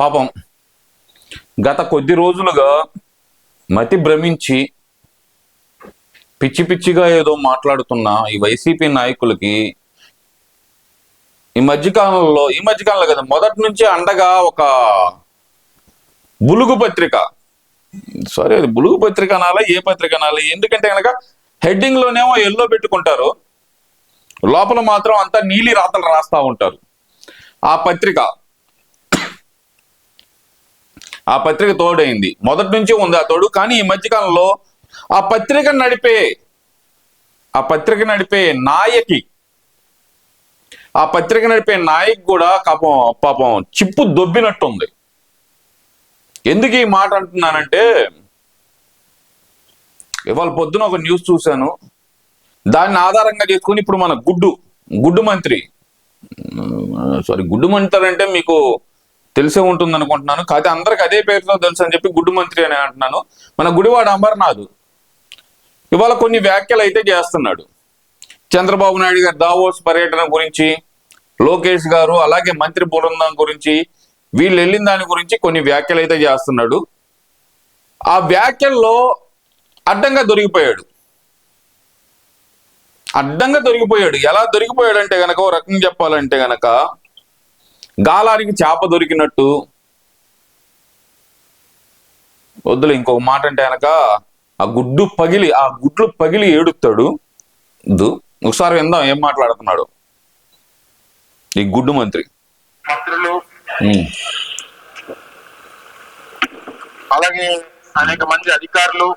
పాపం గత కొద్ది రోజులుగా మతి భ్రమించి పిచ్చి పిచ్చిగా ఏదో మాట్లాడుతున్న ఈ వైసీపీ నాయకులకి ఈ మధ్యకాలంలో ఈ మధ్యకాలంలో కదా మొదటి నుంచి అండగా ఒక బులుగు పత్రిక. సారీ అది బులుగు పత్రిక అనాలా ఏ పత్రిక అనాలి? ఎందుకంటే కనుక హెడ్డింగ్లోనేమో ఎల్లో పెట్టుకుంటారు. లోపల మాత్రం అంతా నీలి రాతలు రాస్తూ ఉంటారు. ఆ పత్రిక ఆ పత్రిక తోడైంది. మొదటి నుంచి ఉంది ఆ తోడు కానీ ఈ మధ్యకాలంలో ఆ పత్రిక నడిపే ఆ పత్రిక నడిపే నాయకి ఆ పత్రిక నడిపే నాయక్ కూడా పాపం పాపం చిప్పు దొబ్బినట్టుంది. ఎందుకు ఈ మాట అంటున్నానంటే ఇవాళ పొద్దున ఒక న్యూస్ చూశాను. దాన్ని ఆధారంగా చేసుకుని ఇప్పుడు మన గుడ్డు గుడ్డు మంత్రి సారీ గుడ్డు మంత్రి అంటే మీకు తెలిసే ఉంటుంది అనుకుంటున్నాను కాకపోతే అందరికి అదే పేరుతో తెలుసు అని చెప్పి గుడ్డు మంత్రి అని అంటున్నాను. మన గుడివాడ అంబర్నాథ్ ఇవాళ కొన్ని వ్యాఖ్యలు అయితే చేస్తున్నాడు. చంద్రబాబు నాయుడు గారి దావోస్ పర్యటన గురించి లోకేష్ గారు అలాగే మంత్రి బృందం గురించి వీళ్ళు వెళ్ళిన దాని గురించి కొన్ని వ్యాఖ్యలు అయితే చేస్తున్నాడు. ఆ వ్యాఖ్యల్లో అడ్డంగా దొరికిపోయాడు. అడ్డంగా దొరికిపోయాడు. ఎలా దొరికిపోయాడు అంటే గనక ఓ రకంగా చెప్పాలంటే గనక గాలానికి చేప దొరికినట్టు. వద్దులే ఇంకొక మాట అంటే గనక ఆ గుడ్డు పగిలి ఆ గుడ్లు పగిలి ఏడుస్తాడు దు ఒకసారి విందాం ఏం మాట్లాడుతున్నాడు. ఈ గుడ్డు మంత్రి. అలాగే అనేక మంది అధికారులు.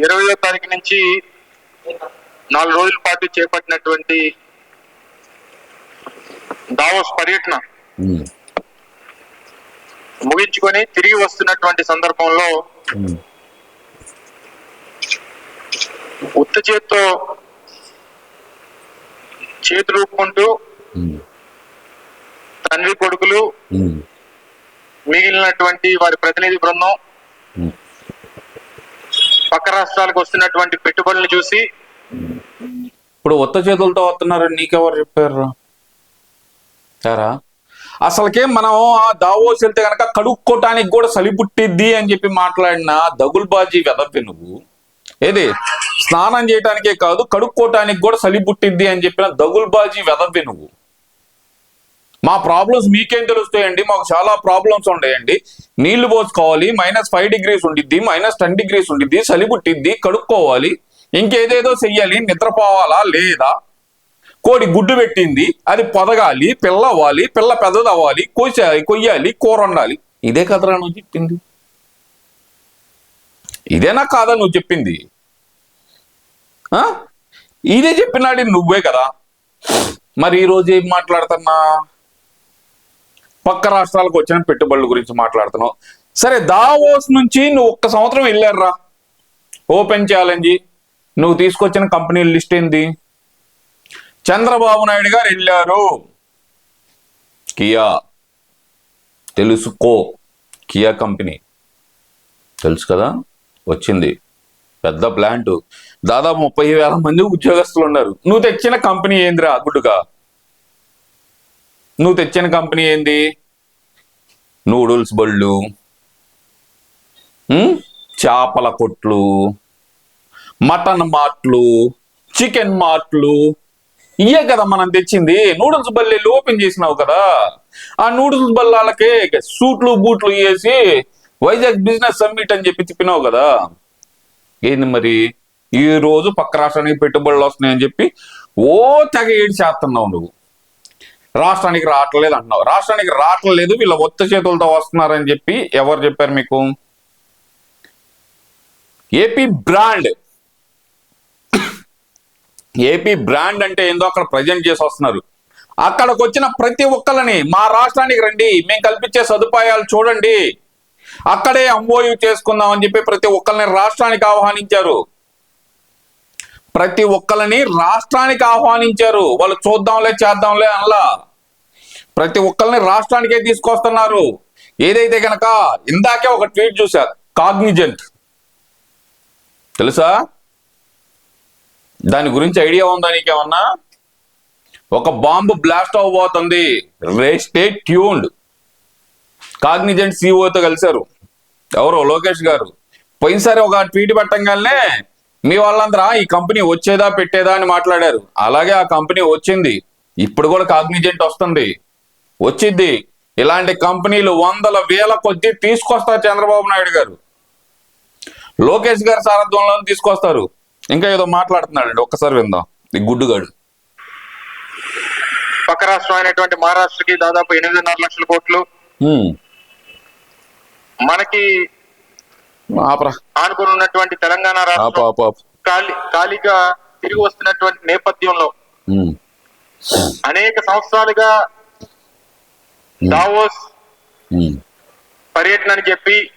ఇరవయో తారీఖు నుంచి నాలుగు రోజుల పాటు చేపట్టినటువంటి దావోస్ పర్యటన ముగించుకొని తిరిగి వస్తున్నటువంటి సందర్భంలో ఉత్త చేత్తో చేతులు ఊపుకుంటూ ఉమ్, తండ్రి కొడుకులు మిగిలినటువంటి వారి ప్రతినిధి బృందం. పక్క రాష్ట్రాలకు వస్తున్నటువంటి పెట్టుబడులను చూసి ఇప్పుడు ఒత్త చేతులతో వస్తున్నారని నీకెవరు చెప్పారు? సారా అసలుకే మనం ఆ దావోస్ వెళ్తే కనుక కడుక్కోటానికి కూడా సలి పుట్టిద్ది అని చెప్పి మాట్లాడిన దగుల్బాజీ వెదపి నువ్వు? ఏది? స్నానం చేయటానికే కాదు కడుక్కోటానికి కూడా సలి పుట్టిద్ది అని చెప్పిన దగుల్బాజీ వెదపి నువ్వు? మా ప్రాబ్లమ్స్ మీకేం తెలుస్తాయండి? మాకు చాలా ప్రాబ్లమ్స్ ఉన్నాయండి నీళ్ళు పోసుకోవాలి మైనస్ ఫైవ్ డిగ్రీస్ ఉండిద్ది మైనస్ టెన్ డిగ్రీస్ ఉండిద్ది చలి పుట్టిద్ది కడుక్కోవాలి. ఇంకేదేదో చెయ్యాలి నిద్రపోవాలా లేదా? కోడి గుడ్డు పెట్టింది అది పొదగాలి పిల్ల అవ్వాలి పిల్ల పెద్దది అవ్వాలి కోసాలి కొయ్యాలి కూర వండాలి. ఇదే కదరా నువ్వు చెప్పింది? ఇదేనా కాదా నువ్వు చెప్పింది? ఆ? ఇదే చెప్పినాడు నువ్వే కదా. మరి ఈరోజు ఏం మాట్లాడుతున్నా? పక్క రాష్ట్రాలకు వచ్చిన పెట్టుబడుల గురించి మాట్లాడుతున్నావు. సరే దావోస్ నుంచి నువ్వు ఒక్క సంవత్సరం వెళ్ళారా ఓపెన్ ఛాలెంజ్. నువ్వు తీసుకొచ్చిన కంపెనీల లిస్ట్ ఏంది? చంద్రబాబు నాయుడు గారు వెళ్ళారు. కియా. తెలుసుకో. Kia company. తెలుసు కదా? వచ్చింది. పెద్ద ప్లాంట్ దాదాపు ముప్పై వేల మంది ఉద్యోగస్తులు ఉన్నారు. నువ్వు తెచ్చిన కంపెనీ ఏందిరా గుడ్డుగా నువ్వు తెచ్చిన కంపెనీ ఏంది? నూడుల్స్ బళ్ళు. చేపల కొట్లు. మటన్ మార్ట్లు చికెన్ మార్ట్లు. ఇయే కదా మనం తెచ్చింది. నూడిల్స్ బల్లి ఓపెన్ చేసినావు కదా. ఆ నూడిల్స్ బల్లాలకే సూట్లు బూట్లు వేసి వైజాగ్ బిజినెస్ సమ్మిట్ అని చెప్పి తిప్పినావు కదా. ఏంది మరి? ఈ రోజు పక్క రాష్ట్రానికి పెట్టుబడులు వస్తున్నాయని చెప్పి ఓ తెగ ఏడు చేస్తున్నావు నువ్వు. రాష్ట్రానికి రావట్లేదు అంటున్నావు. రాష్ట్రానికి రావట్లేదు వీళ్ళ ఒత్త చేతులతో వస్తున్నారని చెప్పి ఎవరు చెప్పారు మీకు? AP brand. ఏపీ బ్రాండ్ అంటే ఏందో అక్కడ ప్రజెంట్ చేసి వస్తున్నారు. అక్కడికి వచ్చిన ప్రతి ఒక్కరిని మా రాష్ట్రానికి రండి మేము కల్పించే సదుపాయాలు చూడండి. అక్కడే ఎంఓయూ చేసుకుందాం అని చెప్పి ప్రతి ఒక్కరిని రాష్ట్రానికి ఆహ్వానించారు. ప్రతి ఒక్కరిని రాష్ట్రానికి ఆహ్వానించారు. వాళ్ళు చూద్దాంలే చేద్దాంలే అనలా. ప్రతి ఒక్కరిని రాష్ట్రానికే తీసుకొస్తున్నారు. ఏదైతే కనుక ఇందాకే ఒక ట్వీట్ చూసా కాగ్నిజెంట్. తెలుసా? దాని గురించి ఐడియా ఉందా నీకేమన్నా? ఒక బాంబు బ్లాస్ట్ అవబోతుంది రే స్టే ట్యూన్డ్. కాగ్నిజెంట్ సిఓతో కలిశారు. ఎవరు లోకేష్ గారు. పోయినసారి ఒక ట్వీట్ పెట్టంగానే మీ వాళ్ళందరా ఈ కంపెనీ వచ్చేదా పెట్టేదా అని మాట్లాడారు. అలాగే ఆ కంపెనీ వచ్చింది. ఇప్పుడు కూడా కాగ్నిజెంట్ వస్తుంది. వచ్చింది ఇలాంటి కంపెనీలు వందల వేల కొద్ది తీసుకొస్తారు చంద్రబాబు నాయుడు గారు. లోకేష్ గారి సారథ్యంలో తీసుకొస్తారు. ఇంకా ఏదో మాట్లాడుతున్నాడండి ఒక్కసారి విందాం ఈ గుడ్డుగాడు పక్క రాష్ట్రం అయినటువంటి మహారాష్ట్రకి దాదాపు ఎనిమిదిన్నర లక్షల కోట్లు. మనకి ఆనుకుని ఉన్నటువంటి తెలంగాణ రాష్ట్రం ఖాళీగా తిరిగి వస్తున్నటువంటి నేపథ్యంలో. అనేక సంవత్సరాలుగా దావోస్. పర్యటన అని చెప్పి.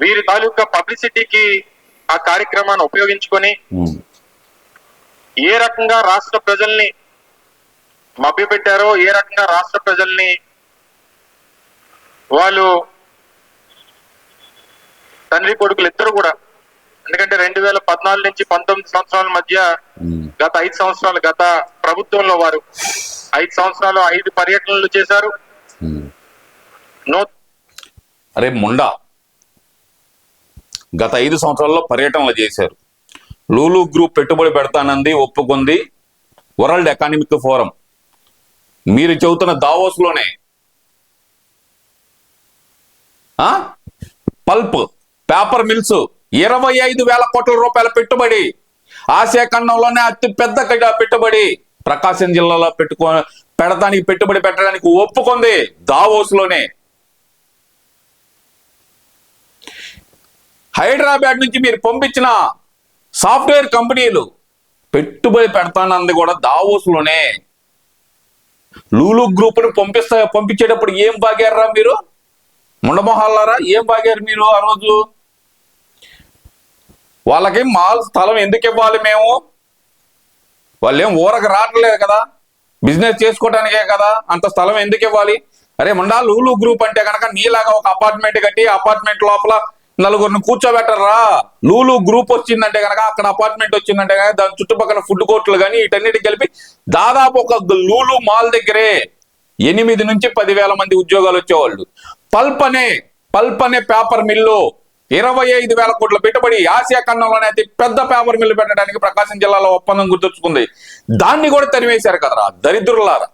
వీరి తాలూకా పబ్లిసిటీకి ఆ కార్యక్రమాన్ని ఉపయోగించుకొని. ఏ రకంగా రాష్ట్ర ప్రజల్ని మభ్యపెట్టారో ఏ రకంగా రాష్ట్ర ప్రజల్ని వాళ్ళు తండ్రి కొడుకులు ఇద్దరు కూడా ఎందుకంటే రెండు వేల పద్నాలుగు నుంచి పంతొమ్మిది సంవత్సరాల మధ్య. గత ఐదు సంవత్సరాలు గత ప్రభుత్వంలో వారు ఐదు సంవత్సరాలు ఐదు పర్యటనలు చేశారు. నూ అరే ముండా గత ఐదు సంవత్సరాల్లో పర్యటనలు చేశారు. లూలు గ్రూప్ పెట్టుబడి పెడతానంది ఒప్పుకుంది వరల్డ్ ఎకానమిక్ ఫోరం. మీరు చెబుతున్న దావోస్లోనే. ఆ? పల్ప్ పేపర్ మిల్స్ ఇరవై ఐదు వేల కోట్ల రూపాయల పెట్టుబడి. ఆసియా ఖండంలోనే అతి పెద్ద గడ్డ పెట్టుబడి. ప్రకాశం జిల్లాలో పెట్టుకో పెడతానికి పెట్టుబడి పెట్టడానికి ఒప్పుకుంది దావోస్లోనే. హైదరాబాద్ నుంచి మీరు పంపించిన సాఫ్ట్వేర్ కంపెనీలు పెట్టుబడి పెడతానంది కూడా దావోస్లోనే. లూలు గ్రూప్ని పంపిస్తా పంపించేటప్పుడు ఏం బాగారా మీరు? ముండమొహాలారా ఏం బాగారు మీరు ఆ రోజు? వాళ్ళకి మాల్ స్థలం ఎందుకు ఇవ్వాలి మేము? వాళ్ళు ఏం ఊరకు రావట్లేదు కదా? బిజినెస్ చేసుకోవడానికే కదా? అంత స్థలం ఎందుకు ఇవ్వాలి? అరే ముండా లూలు గ్రూప్ అంటే కనుక నీలాగా ఒక అపార్ట్మెంట్ కట్టి అపార్ట్మెంట్ లోపల నలుగురిని కూర్చోబెట్టరా లూలు గ్రూప్ వచ్చిందంటే కనుక అక్కడ అపార్ట్మెంట్ వచ్చిందంటే కనుక దాని చుట్టుపక్కల ఫుడ్ కోర్టులు కానీ వీటన్నిటి కలిపి దాదాపు ఒక లూలు మాల్ దగ్గరే ఎనిమిది నుంచి పదివేల మంది ఉద్యోగాలు వచ్చేవాళ్ళు. పల్ప్ అనే పల్ప్ అనే పేపర్ మిల్లు ఇరవై ఐదు వేల కోట్ల పెట్టుబడి ఆసియా ఖండంలోనే అతి పెద్ద పేపర్ మిల్లు పెట్టడానికి ప్రకాశం జిల్లాలో ఒప్పందం గుర్తొచ్చుకుంది. దాన్ని కూడా తరివేశారు కదరా దరిద్రులారా.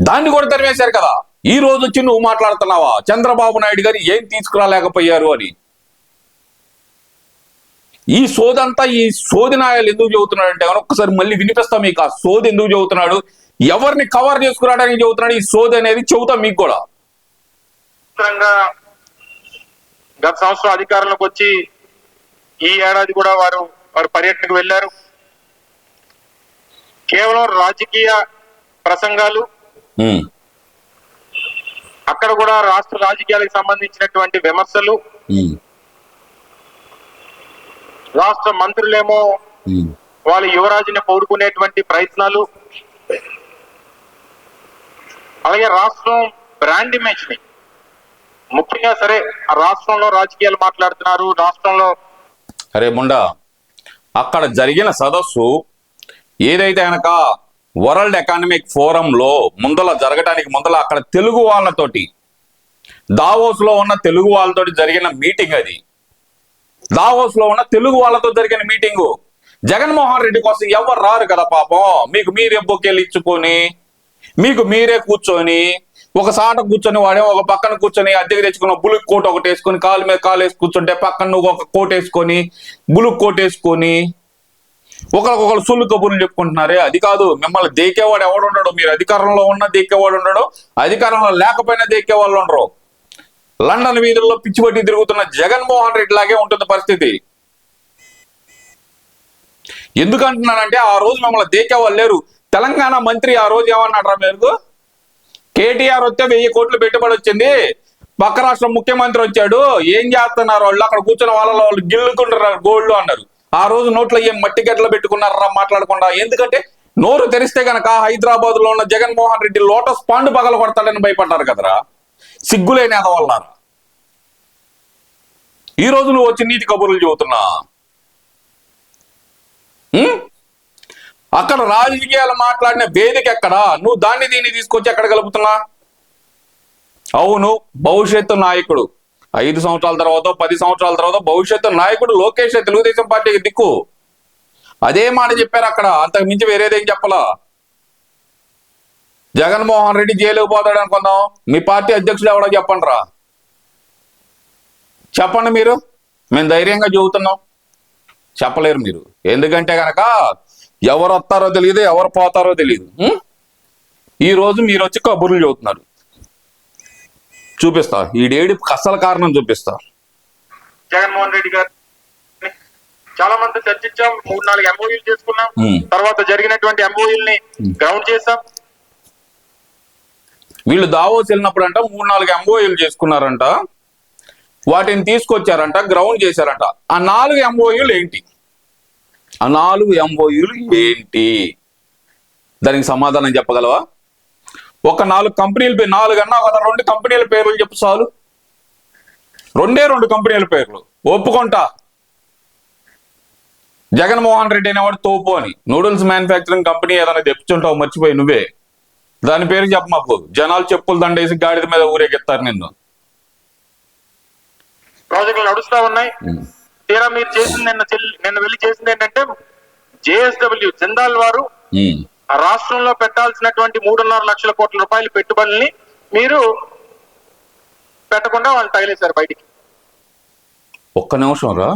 దాన్ని కూడా తరివేశారు కదా. ఈ రోజు వచ్చి నువ్వు మాట్లాడుతున్నావా? చంద్రబాబు నాయుడు గారు ఏం తీసుకురాలేకపోయారు అని. ఈ సోదంతా ఈ సోది నాయాలు ఎందుకు చెబుతున్నాడు అంటే ఒక్కసారి మళ్ళీ వినిపిస్తాం మీకు ఆ సోది ఎందుకు చెబుతున్నాడు? ఎవరిని కవర్ చేసుకురావడానికి చెబుతున్నాడు? ఈ సోది అనేది చెబుతాం మీకు కూడా. గత సంవత్సరం అధికారంలోకి వచ్చి ఈ ఏడాది కూడా వారు వారు పర్యటనకు వెళ్ళారు. కేవలం రాజకీయ ప్రసంగాలు అక్కడ కూడా రాష్ట్ర రాజకీయాలకు సంబంధించినటువంటి విమర్శలు. రాష్ట్ర మంత్రులేమో వాళ్ళ యువరాజుని పౌడుకునేటువంటి ప్రయత్నాలు. అలాగే రాష్ట్రం బ్రాండ్ ఇమేజ్ని ముఖ్యంగా సరే రాష్ట్రంలో రాజకీయాలు మాట్లాడుతున్నారు రాష్ట్రంలో అరే ముండా అక్కడ జరిగిన సదస్సు ఏదైతే కనుక వరల్డ్ ఎకానమిక్ ఫోరంలో ముందల జరగడానికి ముందల అక్కడ తెలుగు వాళ్ళతోటి దావోస్లో ఉన్న తెలుగు వాళ్ళతోటి జరిగిన మీటింగ్ అది. దావోస్లో ఉన్న తెలుగు వాళ్ళతో జరిగిన మీటింగు. జగన్మోహన్ రెడ్డి కోసం ఎవరు రారు కదా పాపం? మీకు మీరే బొకేలు ఇచ్చుకొని మీకు మీరే కూర్చొని ఒక సాట కూర్చొని వాడే ఒక పక్కన కూర్చొని అద్దెకి తెచ్చుకున్న బులుక్ కోట్ ఒకటి వేసుకొని కాలు మీద కాలు వేసి కూర్చుంటే పక్కన నువ్వు ఒక కోట్ వేసుకొని బులుక్ కోట్ వేసుకొని ఒకరికొకరు సొల్లు కబుర్లు చెప్పుకుంటున్నారే. అది కాదు మిమ్మల్ని దేకేవాడు ఎవడు ఉండడు. మీరు అధికారంలో ఉన్న దేకేవాడు ఉండడు. అధికారంలో లేకపోయినా దేకే వాళ్ళు ఉండరు. లండన్ వీధుల్లో పిచ్చిపట్టి తిరుగుతున్న జగన్మోహన్ రెడ్డి లాగే ఉంటుంది పరిస్థితి. ఎందుకంటున్నానంటే ఆ రోజు మిమ్మల్ని దేకేవాళ్ళు లేరు. తెలంగాణ మంత్రి ఆ రోజు ఏమన్నాడరా మీరు? కేటీఆర్ వస్తే వెయ్యి కోట్లు పెట్టుబడి వచ్చింది. పక్క రాష్ట్రం ముఖ్యమంత్రి వచ్చాడు. ఏం చేస్తున్నారు వాళ్ళు? అక్కడ కూర్చున్న వాళ్ళ వాళ్ళు గిల్లుకుంటున్నారు. గోల్డ్ అన్నారు. ఆ రోజు నోట్లో ఏం మట్టి గడ్డలు పెట్టుకున్నారా మాట్లాడకుండా? ఎందుకంటే నోరు తెరిస్తే గనక హైదరాబాద్లో ఉన్న జగన్మోహన్ రెడ్డి లోటస్ పాండు పగల కొడతాడని భయపడ్డారు కదరా? సిగ్గులేని ఎదవల్లారా ఈ రోజు నువ్వు వచ్చి నీతి కబుర్లు చెబుతున్నా. అక్కడ రాజకీయాలు మాట్లాడిన వేదిక ఎక్కడ? నువ్వు దాన్ని దీన్ని తీసుకొచ్చి ఎక్కడ కలుపుతున్నా? అవును భవిష్యత్తు నాయకుడు. ఐదు సంవత్సరాల తర్వాత పది సంవత్సరాల తర్వాత భవిష్యత్తు నాయకుడు లోకేష్ తెలుగుదేశం పార్టీకి దిక్కు? అదే మాట చెప్పారు అక్కడ. అంతకు మించి వేరేదేం చెప్పలా? జగన్మోహన్ రెడ్డి జైలుకు పోతాడు అనుకుందాం. మీ పార్టీ అధ్యక్షుడు ఎవడో చెప్పండి రా చెప్పండి మీరు. మేము ధైర్యంగా చెబుతున్నాం. చెప్పలేరు మీరు. ఎందుకంటే కనుక ఎవరు వస్తారో తెలియదు ఎవరు పోతారో తెలియదు ఈరోజు ఈ రోజు మీరు వచ్చి కబుర్లు చెబుతున్నారు. చూపిస్తా. ఈ డేడి అసలు కారణం చూపిస్తా. జగన్మోహన్ రెడ్డి గారు చాలా మంది చర్చించాం. మూడు నాలుగు ఎంఓయూలు చేసుకున్నాం. తర్వాత జరిగినటువంటి ఎంఓయూల్ని గ్రౌండ్ చేసాం వీళ్ళు దావోస్ వెళ్ళినప్పుడు అంట మూడు నాలుగు ఎంఓఏలు చేసుకున్నారంట. వాటిని తీసుకొచ్చారంట గ్రౌండ్ చేశారంట. ఆ నాలుగు ఎంఓయూలు ఏంటి? ఆ నాలుగు ఎంఓయూలు ఏంటి? దానికి సమాధానం చెప్పగలవా? ఒక నాలుగు కంపెనీల పేరు నాలుగు అన్నా కదా రెండు కంపెనీల పేర్లు చెప్పు చాలు. రెండే రెండు కంపెనీల పేర్లు. ఒప్పుకుంటా. జగన్మోహన్ రెడ్డి అనేవాడు తోపు అని. నూడిల్స్ మ్యానుఫ్యాక్చరింగ్ కంపెనీ ఏదైనా తెప్పించుంటావు మర్చిపోయి నువ్వే. దాని పేరు చెప్ప మాకు. జనాలు చెప్పులు దండేసి గాడిద మీద ఊరేగిస్తారు నిన్ను. ప్రాజెక్టులు నడుస్తా ఉన్నాయి. తీరా మీరు చేసింది నిన్న నిన్న వెళ్ళి చేసింది ఏంటంటే జేఎస్డబ్ల్యూ జిందాల్ వారు. ఆ రాష్ట్రంలో పెట్టాల్సినటువంటి మూడున్నర లక్షల కోట్ల రూపాయల పెట్టుబడుల్ని మీరు పెట్టకుండా వాళ్ళు తగిలేశారు బయటికి. ఒక్క నిమిషం రా.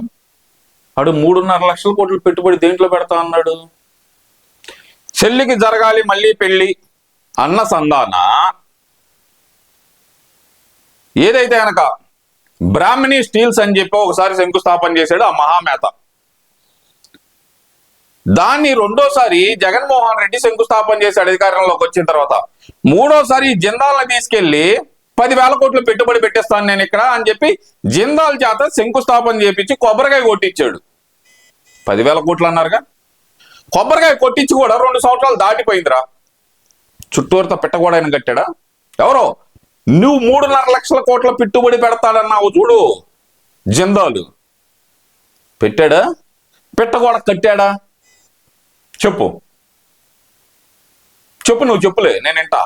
అడు మూడున్నర లక్షల కోట్లు పెట్టుబడి దేంట్లో పెడతా అన్నాడు? చెల్లికి జరగాలి మళ్ళీ పెళ్ళి అన్న సంధాన? ఏదైతే కనుక బ్రాహ్మణి స్టీల్స్ అని చెప్పి ఒకసారి శంకుస్థాపన చేశాడు ఆ మహామేత. దాన్ని రెండోసారి జగన్మోహన్ రెడ్డి శంకుస్థాపన చేశాడు అధికారంలోకి వచ్చిన తర్వాత మూడోసారి జిందాల్ని తీసుకెళ్ళి పదివేల కోట్లు పెట్టుబడి పెట్టేస్తాను నేను ఇక్కడ అని చెప్పి జిందాల్ చేత శంకుస్థాపన చేపించి కొబ్బరికాయ కొట్టించాడు. పదివేల కోట్లు అన్నారుగా. కొబ్బరికాయ కొట్టించి కూడా రెండు సంవత్సరాలు దాటిపోయిందిరా. చుట్టూరుతో పెట్టకూడని కట్టాడా? ఎవరో? నువ్వు మూడున్నర లక్షల కోట్ల పెట్టుబడి పెడతాడన్నావు చూడు జిందాలు. పెట్టాడా? పెట్టకూడ కట్టాడా? చెప్పు. చెప్పు నువ్వు చెప్పులే నేను వింటా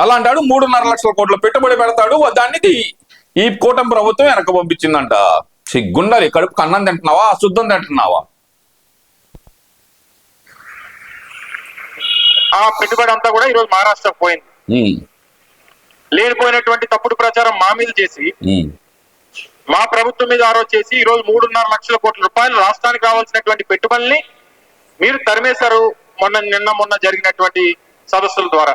అలాంటాడు మూడున్నర లక్షల కోట్ల పెట్టుబడి పెడతాడు దాన్ని ఈ- కూటమి ప్రభుత్వం వెనక పంపించిందంట. సిగ్గుండాలి కడుపు కన్నం తింటున్నావా అశుద్ధం తింటున్నావా? ఆ పెట్టుబడి అంతా కూడా ఈరోజు మహారాష్ట్రకు పోయింది. లేనిపోయినటువంటి తప్పుడు ప్రచారం మా మీద చేసి మా ప్రభుత్వం మీద ఆరోజు చేసి ఈ రోజు మూడున్నర లక్షల కోట్ల రూపాయలు రాష్ట్రానికి కావాల్సినటువంటి పెట్టుబడుల్ని మీరు తరిమేశారు మొన్న నిన్న మొన్న జరిగినటువంటి సదస్సుల ద్వారా.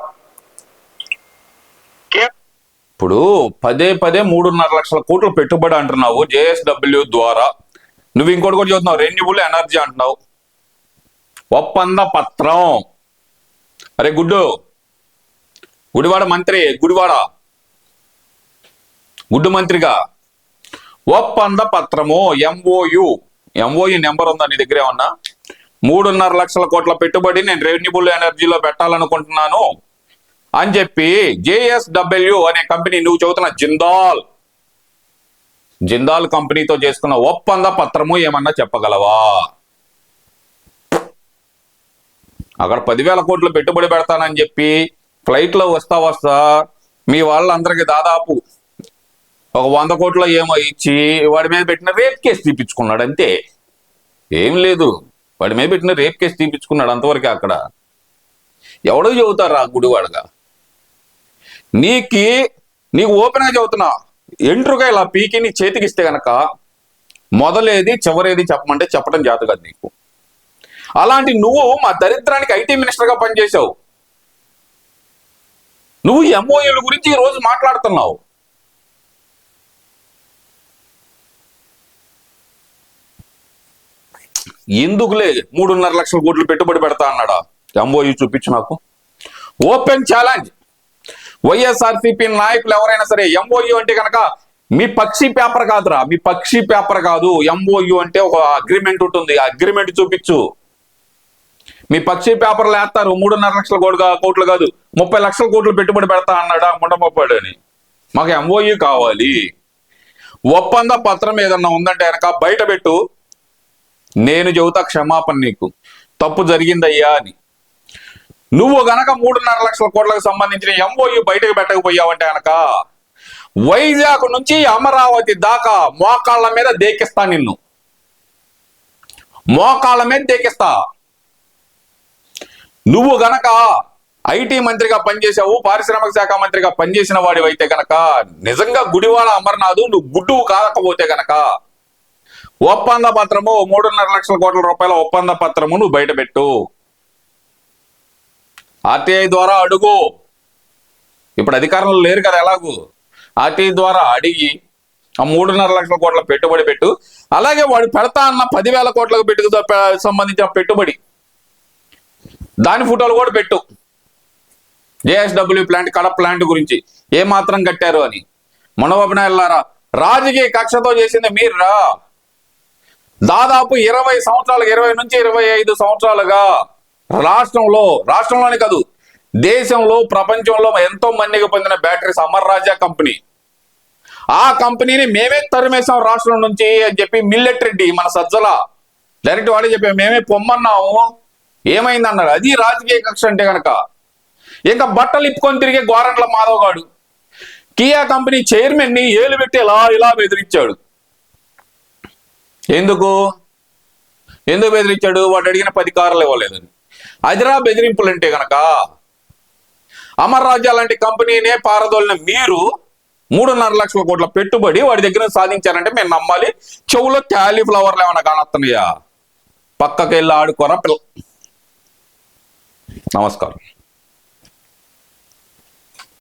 ఇప్పుడు పదే పదే మూడున్నర లక్షల కోట్లు పెట్టుబడి అంటున్నావు జేఎస్డబ్ల్యూ ద్వారా. నువ్వు ఇంకోటి కూడా చూస్తున్నావు రెన్యూబుల్ ఎనర్జీ అంటున్నావు. ఒప్పంద పత్రం. అరే గుడ్డు గుడివాడ మంత్రి గుడివాడ. గుడ్డు మంత్రిగా. ఒప్పంద పత్రము ఎంఓయు ఎంఓయు నెంబర్ ఉందా నీ దగ్గర ఏమన్నా? మూడున్నర లక్షల కోట్ల పెట్టుబడి నేను రెన్యూబుల్ ఎనర్జీలో పెట్టాలనుకుంటున్నాను అని చెప్పి జేఎస్డబ్ల్యూ అనే కంపెనీ నువ్వు చదువుతున్న జిందాల్. జిందాల్ కంపెనీతో చేసుకున్న ఒప్పంద పత్రము ఏమన్నా చెప్పగలవా? అక్కడ పదివేల కోట్లు పెట్టుబడి పెడతానని చెప్పి ఫ్లైట్లో వస్తా వస్తా మీ వాళ్ళందరికీ దాదాపు ఒక వంద కోట్లు ఏమో ఇచ్చి వాడి మీద పెట్టిన రేప్ కేసు తీపించుకున్నాడు అంతే ఏం లేదు. వాడి మీద పెట్టిన రేప్ కేసు తీపించుకున్నాడు అంతవరకే అక్కడ. ఎవడో చెబుతారా గుడివాడగా నీకి నీకు ఓపెన్గా చదువుతున్నా చెబుతున్నా ఎంట్రుగా ఇలా పీకి నీ చేతికి ఇస్తే గనక మొదలేది చివరేది చెప్పమంటే చెప్పడం చేత కాదు నీకు. అలాంటి నువ్వు మా దరిద్రానికి ఐటీ మినిస్టర్గా పనిచేసావు నువ్వు ఎంఓఏల గురించి ఈ రోజు మాట్లాడుతున్నావు. ఎందుకులే మూడున్నర లక్షల కోట్లు పెట్టుబడి పెడతా అన్నాడా? ఎంఓయూ చూపించు నాకు. Open challenge. వైఎస్ఆర్సీపీ నాయకులు ఎవరైనా సరే ఎంఓయు అంటే కనుక మీ పక్షి పేపర్ కాదురా మీ పక్షి పేపర్ కాదు. ఎంఓయూ అంటే ఒక అగ్రిమెంట్ ఉంటుంది. అగ్రిమెంట్ చూపించు. మీ పక్షి పేపర్లు వేస్తారు. మూడున్నర లక్షల కోట్లు కోట్లు కాదు. ముప్పై లక్షల కోట్లు పెట్టుబడి పెడతా అన్నాడా ముండమొప్పాడు అని మాకు ఎంఓయు కావాలి. ఒప్పంద పత్రం ఏదన్నా ఉందంటే కనుక బయట పెట్టు. నేను చెబుతా క్షమాపణ నీకు. తప్పు జరిగిందయ్యా అని. నువ్వు గనక మూడున్నర లక్షల కోట్లకు సంబంధించిన ఎంఓయు బయటకు పెట్టకపోయావంటే గనక వైజాగ్ నుంచి అమరావతి దాకా మోకాళ్ళ మీద దేకిస్తా నిన్ను. మోకాళ్ళ మీద దేకిస్తా. నువ్వు గనక ఐటీ మంత్రిగా పనిచేసావు పారిశ్రామిక శాఖ మంత్రిగా పనిచేసిన వాడివైతే గనక నిజంగా గుడివాడ అమర్నాథ్ నువ్వు గుడ్డు కాకపోతే గనక ఒప్పంద పత్రము మూడున్నర లక్షల కోట్ల రూపాయల ఒప్పంద పత్రము నువ్వు బయటపెట్టు. ఆర్టీఐ ద్వారా అడుగు. ఇప్పుడు అధికారంలో లేరు కదా ఎలాగూ? ఆర్టీఐ ద్వారా అడిగి ఆ మూడున్నర లక్షల కోట్ల పెట్టుబడి పెట్టు. అలాగే వాడు పెడతా అన్న పదివేల కోట్లకు పెట్టుకు సంబంధించిన పెట్టుబడి. దాని ఫోటోలు కూడా పెట్టు. జేఎస్డబ్ల్యూ ప్లాంట్ కడప ప్లాంట్ గురించి ఏ మాత్రం కట్టారు అని. మనోబాబు నాయుడు రాజకీయ కక్షతో చేసింది మీరు రా. దాదాపు ఇరవై సంవత్సరాలు ఇరవై నుంచి ఇరవై ఐదు సంవత్సరాలుగా రాష్ట్రంలో రాష్ట్రంలోనే కాదు దేశంలో ప్రపంచంలో ఎంతో మందికి పొందిన బ్యాటరీస్ అమర్ రాజా కంపెనీ. ఆ కంపెనీని మేమే తరిమేశాం రాష్ట్రం నుంచి అని చెప్పి మిల్లెట్ రెడ్డి మన సజ్జల డైరెక్ట్ వాడే చెప్పాం మేమే పొమ్మన్నాము. ఏమైంది అన్నాడు అది రాజకీయ కక్ష అంటే కనుక ఇంకా బట్టలు ఇప్పుకొని తిరిగే గోరంట్ల మాధవ్ గాడు. కియా కంపెనీ చైర్మన్ని ఏలు పెట్టి ఇలా ఇలా బెదిరించాడు. ఎందుకు? ఎందుకు బెదిరించాడు? వాడు అడిగిన పది కార్లు ఇవ్వలేదని. అదిరా బెదిరింపులు అంటే గనక అమర్ రాజ్య లాంటి కంపెనీనే పారదోలిన మీరు మూడున్నర లక్షల కోట్ల పెట్టుబడి వాడి దగ్గర సాధించారంటే మేము నమ్మాలి. చెవులో క్యాలీఫ్లవర్లు ఏమైనా కానొస్తున్నాయా పక్కకి వెళ్ళి ఆడుకోరా పిల్ల. నమస్కారం.